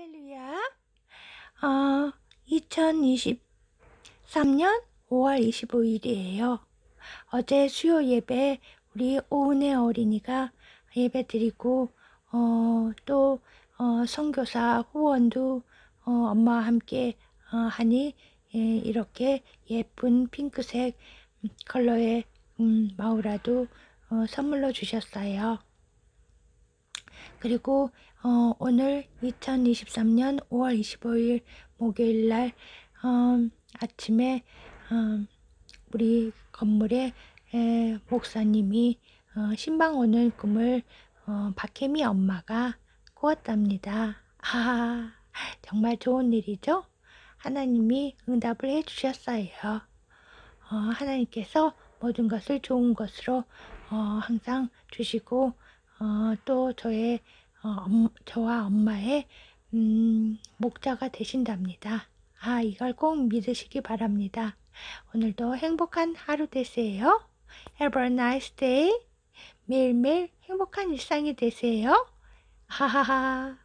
할렐루야. 어, 2023년 5월 25일이에요. 어제 수요 예배 우리 오은혜 어린이가 예배 드리고 어, 또 어, 선교사 후원도 어, 엄마와 함께 어, 하니 예, 이렇게 예쁜 핑크색 음, 컬러의 음, 마우라도 어, 선물로 주셨어요. 그리고 어, 오늘 2023년 5월 25일 목요일 날 어, 아침에 어, 우리 건물에 에, 목사님이 어, 신방 오는 꿈을 어, 박혜미 엄마가 꾸었답니다. 아, 정말 좋은 일이죠? 하나님이 응답을 해주셨어요. 어, 하나님께서 모든 것을 좋은 것으로 어, 항상 주시고 어, 또 저의 어, 엄- 저와 엄마의 음, 목자가 되신답니다. 아, 이걸 꼭 믿으시기 바랍니다. 오늘도 행복한 하루 되세요. Have a nice day. 매일매일 행복한 일상이 되세요. 하하하.